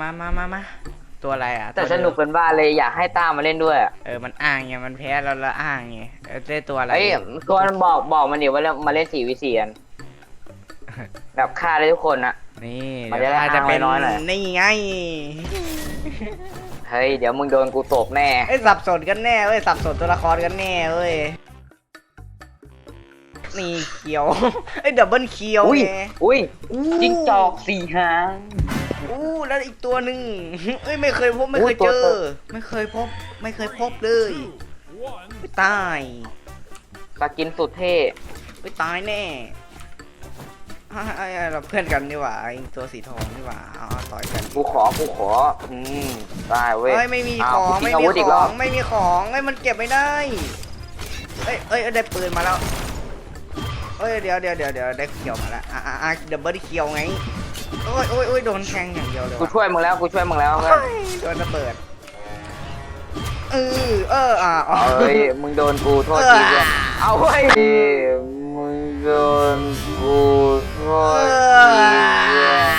มามามามามาตัวอะไรอะแต่วสเดิมนุกเป็นบ้าเลยอยากให้ตามมาเล่นด้วยอะเออมันอ้างไงมันแพ้แล้วแล้วอ้างไงเออได้ตัวอะไรเอ้ยตัวมันบอกบอกมันเดี๋ยวว่ามาเล่นสี่วิเียนแบบฆ่าได้ทุกคนอะนี่มันเดี๋ยวจะได้อาจจะเป็นอ้างไว้น้อยหน่อยนี่ไงเฮ้ยเดี๋ยวมึงโดนกูตบแน่ไอ้ยสับสนกันแน่เว้ยสับสนตัวละครกันแน่เว้ยนี่เขียวไอ้ดับเบิลเขียวอุ้ยไงอุ้ยอู้จิ้งจอกสี่หาง อู้แล้วอีกตัวหนึ่งเอ้ยไม่เคยพบไม่เคยอู้ตัเจวอตัวไม่เคยพบ ไม่เคยพบเลยไม่ตายสกินสุดเท่ไม่ตายแน่อะไอ้ไอ้เราเพื่อนกันนี่หว่าไอ้ตัวสีทองนี่หว่าเอาเอาต่อยกันกูขอกูขออืมได้เว้ยเอ้ยไม่มีอ้าขวองกูทิ้ไม่งอามีวุธอีกขรอองบไม่มีของไอ้ยมันเก็บไม่ได้เอ้ยเอ้ยได้ปืนมาแล้วเอ้ยเดี๋ยวเดี๋ยวเดี๋ยวเดี๋ยวได้เขียวมาแล้วอะอะอะดับเบิลเขียวไง โอ้ยโอ้ยโอ้ยโดนแทงอย่างเดียวเลยกูว่ะช่วยมึงแล้วกูช่วยมึงแล้วเพื่อนโอ้ยโดนระเบิดเออเอออะอ๋อเอ้ยมึงโดนกูโทษทีเพื่อนเอาเว้ยมึงโดนกูโทเอษอทีเพื่อน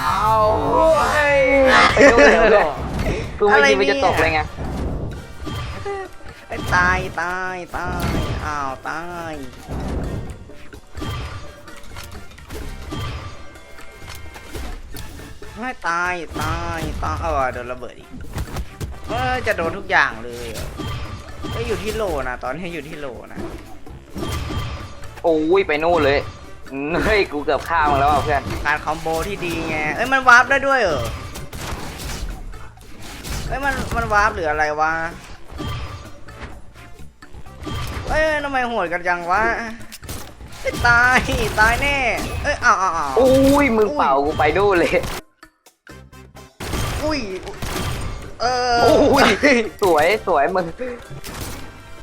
เอาเว้ยไปดูเดี๋ยวเลยกูไม่คิดว่าจะตกเลยไง ไอ้ตายตายตายอ้าวตาย ไม่ตายตายตายเออโดนระเบิดอีกเออจะโดนทุกอย่างเลยเหรอเอ้ยอยู่ที่โลนะตอนนี้อยู่ที่โลนะโอ้ยไปนู่นเลยอืมเฮ้ยกูเกือบฆ่ามึงแล้วอะเพื่อนการคอมโบที่ดีไงเอ้ยมันวาร์ปได้ด้วยเหรอเอ้ยมันมันวาร์ปหรืออะไรวะเอ้ยทำไมโหดกันจังวะเอ้ยตายตายแน่ เอ้ยอ้าวอ้าวอ้าวอุ้ยมึงเป่ากูไปนู่นเลย อุ้ย เออโอ้ยสวยสวยมึง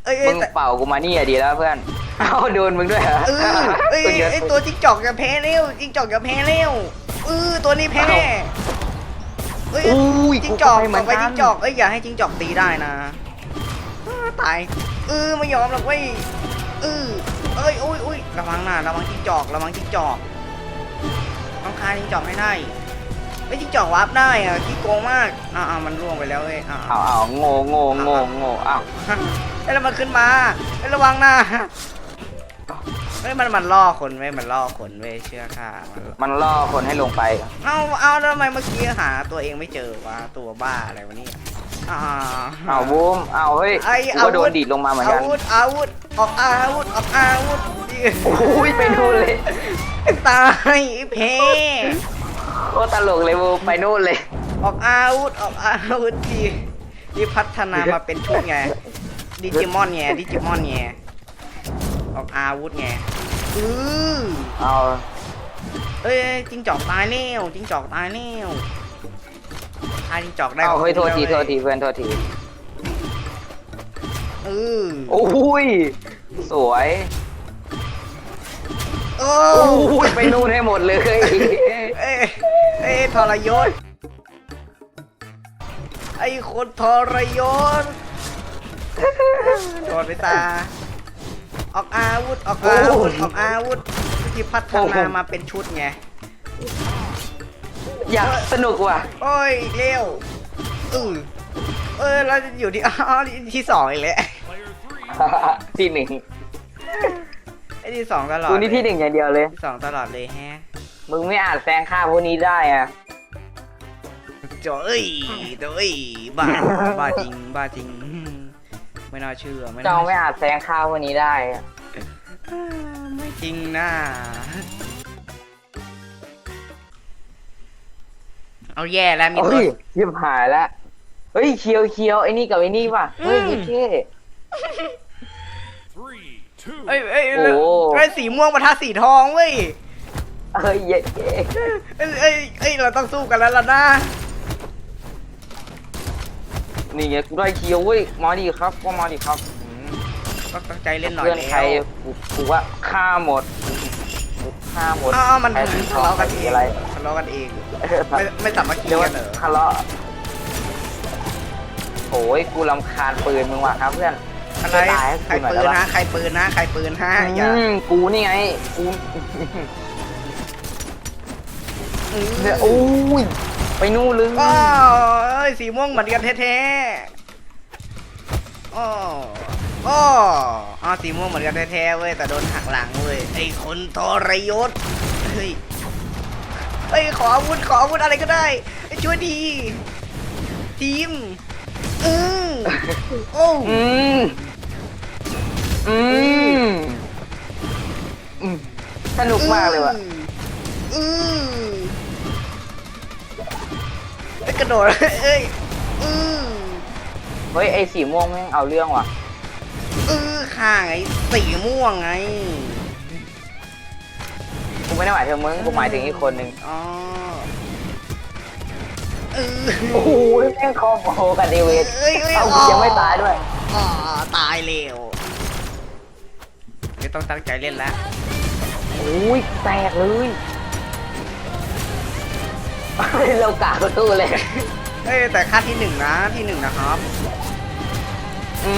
เอ้ยเอ้มึยงแต่เป่ากูมานี่อะดีแล้วเพื่อนเอาโดนมึงด้วยเหรอเออเอ้ยกูเยอะไอ้ตัวจิ้งจอกจะแพ้เร็วจิ้งจอกจะแพ้เร็วเออตัวนี้แพ้เอ้ยอุ้ยจิ้งจอกกูต่อไปเหมืจิ้งจอกเอ้ยอย่าให้จิ้งจอกตีได้นะอ้าตายเออไม่ยอมหรอกเว้ยเออเอ้ยอุ้ยอุ้ยระวังนะระวังจิ้งจอกระวังจิ้งจอกต้องคายจิ้งจอกให้ได้ ไอ้ยจิ้งจอกวาร์ปได้อะขี้โกงมากอ่ามันร่วงไปแล้วเว้ยอ่าเอาเอาโง่โง่โง่โง่เอาไอ้ยแล้วมันขึ้นมาไอ้ยระวังนะเฮ้ยมันมันล่อคนเว้ยมันล่อคนเว้ยเชื่อข้ามันมันล่อคนให้ลงไป เอาเอาแล้วทำไมเมื่อกี้หาตัวเองไม่เจอวะตัวบ้าอะไรวะเนี่ยอ่าเอาบูมเอาเฮ้ยไอ้กูก็โดนดีดลงมาเหมือนอากันวุธอาวุธออกอาวุธออกอาวุธดิอุ้ยไปนู่นเลยตายไอ้เพโค ตรตลกเลยบูมไปนู่นเลย ออกอาวุธออกอาวุธดีที่พัฒนามาเป็นชุดไงดิจิมอนไงดิจิมอนไงออกอาวุธไงอือเอาเอ้ยจิงจอกตายแล้วจิงจอกตายแล้วฆ่าจิงจอกได้เอาเฮ้ยโทษทีก็โทคุ้มษทีเพื่อนโทษทีเออโอ้ยสวยโอ้โอ้ยไปนู่นให้หมดเลยเอ้ยเอ้ยทรยศ ไอ้คนทรยศ โดนไปตา ออกอาวุธ ออกอาวุธ ออกอาวุธที่พัฒนามาเป็นชุดไง อยากสนุกว่ะ โอ้ยเร็วเออเออเราจะอยู่ที่อ๋อที่สองอีกแล้วที่หนึ่งไอ้ที่สองตลอดกูนี่ที่หนึ่งอย่างเดียวเลยที่สองตลอดเลยแฮะ มึงไม่อาจแซงข้าพวกนี้ได้อะจอเอ้ยเอ้ยบ้าบ้าจริงบ้าจริง ไม่น่าเชื่อไม่น่าเจ้าไม่เชื่ออาจแซงข้าพวกนี้ได้อะอ่าไม่จริงนะเอาแย่แล้วมีตัเฮ้วยยิบหายแล้วเฮ้ยเคียวเคียวไอ้นี่กับไอ้นี่ว่ะเฮ้ยอืมเท่ Three, two, เอ้ยเอ้ยโอ้ เอ้ยสีม่วงมาทาสีทองเว้ย เฮ้ยเย้เย้เอ้ยเอ้ยเอ้ยเราต้องสู้กันแล้วล่ะนะนี่ไงกูได้เคียวเว้ยมาดิครับก็มาดิครับอืมก็ตั้งใจเล่นหน่อยเพื่อนแล้วใครกูกูว่าฆ่าหมดกูฆ่าหมดอ้าวมันใครทะทะเลาะเลาะกักันนเออีงอะไรทะเลาะกันเองเออไม่ไม่สามัคคีเรียกว่ากันเหรอทะเลาะโอ้ยกูรำคาญปืนมึงว่ะครับเพื่อนอะไรจะตายให้ใครกูหน่อยปืได้นปะนะใครปืนนะใครปืนฮะอย่าอืมกูนี่ไงกูอืม เนี่ยโอ้ยไปนู่นเลยโอ้ยสีม่วงเหมือนกันแท้ๆโอ้โอ้อ๋อสีม่วงเหมือนกันแท้ๆเว้ยแต่โดนหักหลังเว้ยไอ้คนทรยศเฮ้ยเฮ้ยขออาวุธขออาวุธอะไรก็ได้ช่วยดี ทีมอืมโอ้อืมอืมอืมสนุกมากเลยว่ะ อืมไอ้ยกระโดดเอ้ยอืมเฮ้ยไอ้สีม่วงแม่งเอาเรื่องว่ะ อือข้างไอ้สีม่วงไง กูไม่ได้หมายถึงมึง กูหมายถึงอีกคนนึงอ๋อเออโอ้โหแม่งคอมโบกับเดวิดเอ้ยเอ้ยเอาอ๋อยังไม่ตายด้วย อ๋อตายเร็วไม่ต้องตั้งใจเล่นแล้ว โอ้ยแตกเลย เรากาประตูเลย เอ้ยแต่ค่าที่หนึ่งนะที่หนึ่งนะครับ อื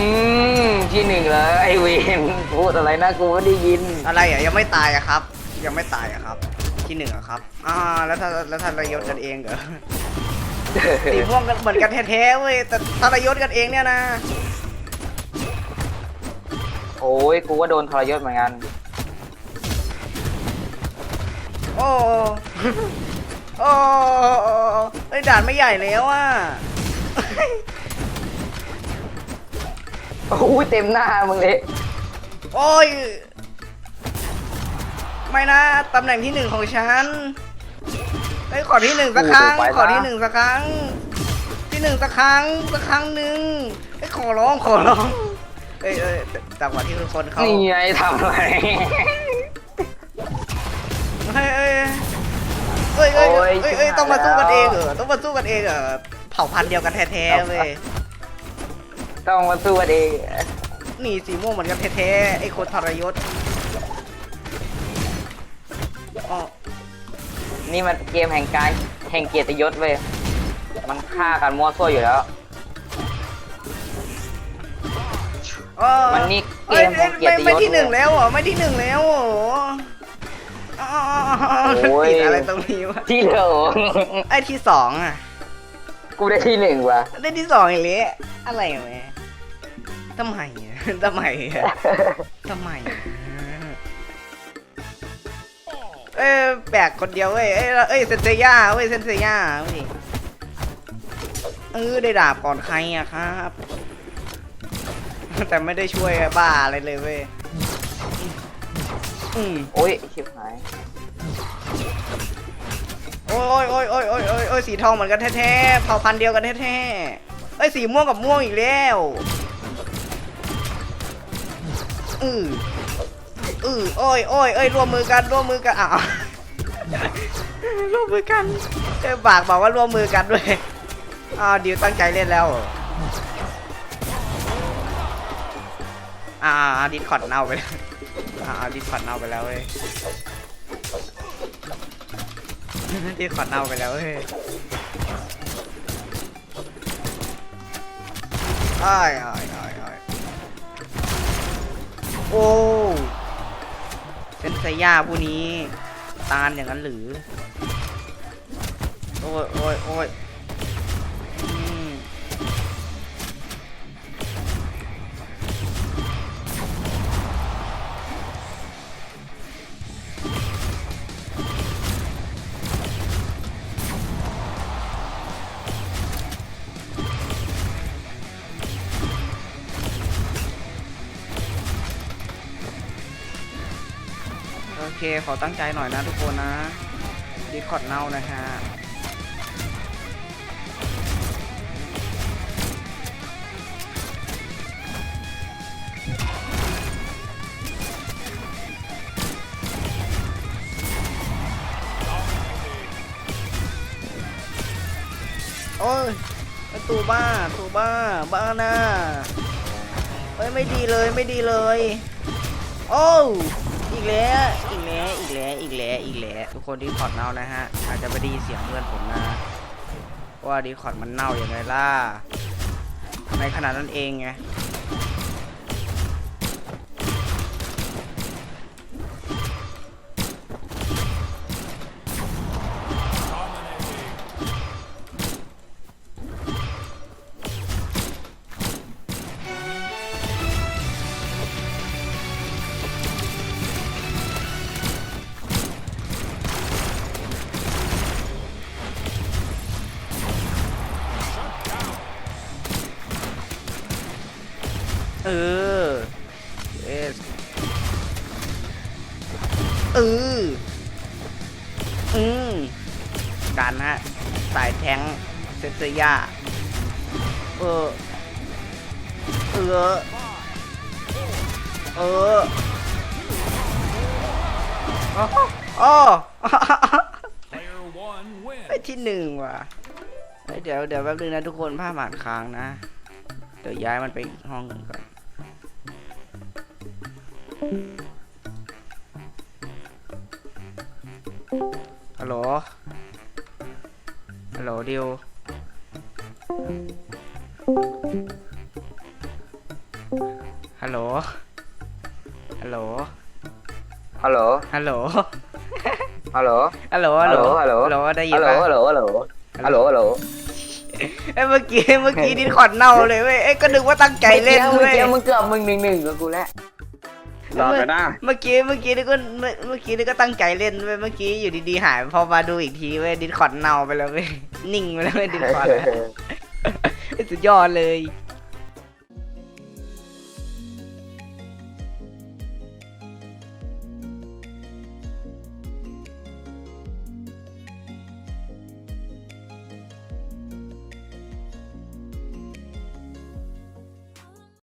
ม ที่หนึ่งเลยไอเวนพูดอะไรนะกูไม่ได้ยิน อะไรอะยังไม่ตายอะครับ ยังไม่ตายอะครับ ที่หนึ่งอะครับอ่าแล้วถ้าแล้วถ้าระยศกันเองเหรอสีม่วงกันเหมือนกันแท้ๆเว้ยแต่ทรยศกันเองเนี่ยนะโอ้ยกูว่าโดนทรยศเหมือนกัน โอ้ โอ้ไอ้ยด่านไม่ใหญ่แล้วอะโอ้ยเต็มหน้ามึงเลยโอ้ย ไม่นะตำแหน่งที่หนึ่งของฉันไอ้ยขอที่หนึ่งสักครั้ง ขอที่หนึ่งสักครั้ง ที่หนึ่งสักครั้งสักครั้งหนึ่งไอ้ยขอร้องขอร้องเอ้ยเอ้ยจังหวะที่ทุกคนเขา นี่ไงทำอะไร ยเอ้ยเอ้ยเอ้ยเอ้ยต้องมาสู้กันเองเหรอต้องมาสู้กันเองเหรอเผ่าพันธุ์เดียวกันแท้ๆเว้ยต้องมาสู้กันเองนี่สีม่วงเหมือนกันแท้ๆไอ้คนทรยศอ๋อนี่มันเกมแห่งการแห่งเกียรติยศเว้ยมันฆ่ากันมั่วซั่วอยู่แล้วอ๋อมันนี่เกอ้ยมของเกียรติยศไม่ไม่ที่หนึ่งแล้วเหรอไม่ที่หนึ่งแล้วเหรออ๋อ โอ้ย ติดอะไรตรงนี้วะที่เหลือไอ้ที่สองอะ กูได้ที่หนึ่งว่ะ ได้ที่สองอีกเลยอะไรแม่ทำไมอะทำไมอะทำไมอะเอ้ยแบกคนเดียวเว้ยเอ้ยเอ้ยเซนเซย่าเว้ยเซนเซย่าเว้ยเออได้ดาบก่อนใครอะครับ แต่ไม่ได้ช่วยบ้าอะไรเลยเว้ย อืมโอ้ยชิบหายโอ้ยโอ้ยโอ้ยโอ้ยโอ้ยโอ้ยสีทองเหมือนกันแท้ๆเผ่าพันธุ์เดียวกันแท้ๆเอ้ยสีม่วงกับม่วงอีกแล้วอืออือโอ้ยโอ้ยเอ้ยร่วมมือกันร่วมมือกันอะร่วมมือกันเอ้ยบากบอกว่าร่วมมือกันด้วยอ่าวดิวตั้งใจเล่นแล้วอ่าดิสคอร์ดเน่าไปแล้ว อาดิสคอร์ดเน่าไปแล้วเว้ยที่ขอเน่าไปแล้วเฮ้ยอ้ายอ้ายอ้ายอ้ายโอ้เซนเซย่าผู้นี้ ตานอย่างนั้นหรือ โอ้ยโอ้ยโอ้ย เคขอตั้งใจหน่อยนะทุกคนนะดีคอร์ดเน่านะฮะโอ้ยไอ้ตูบ้าตูบ้า บ้าหน้าเฮ้ย ไม่ดีเลย ไม่ดีเลย โอ้ อีกแล้วอีกแล้วอีกแล้วอีกแล้วอีกแล้วทุกคนดีคอร์ดเน่านะฮะอาจจะไม่ดีเสียงเพื่อนผมนะว่าดีคอร์ดมันเน่าอย่างไรล่ะในขณะนั้นเองไง เออเอสเอออืมการฮะสายแทงเซนเซย่าเออ เออ เออโอ้ไปที่หนึ่งว่ะเฮ้ยเดี๋ยวเดี๋ยวแป๊บนึงนะทุกคนผ้าหมาดค้างนะ เดี๋ยวย้ายมันไปห้องหนึ่งก่อน ฮัลโหล ฮัลโหลดิวฮัลโหล ฮัลโหล ฮัลโหล ฮัลโหล ฮัลโหล ฮัลโหล ฮัลโหล ฮัลโหล ฮัลโหล ได้ยินฮัลโหลปะฮัลโหล ฮัลโหล ฮัลโหล ฮัลโหล เอ้ยเมื่อกี้ เมื่อกี้ดินขอดเน่าเลยเว้ย เอ้ยก็นึกว่าตั้งใจเล่นเมื่อเว้ยกี้มึงเกือบมึงหนึ่งหนึ่งกับกูแล้ว รอดไปนะเมื่อกี้เมื่อกี้นี่ก็เมื่อเมื่อกี้นี่ก็ตั้งใจเล่นเว้ยเมื่อกี้อยู่ดีๆหายพอมาดูอีกทีเว้ยดินขอดเน่าไปแล้วเว้ยนิ่งไปแล้วเว้ยดินขอดอะสุดยอดเลย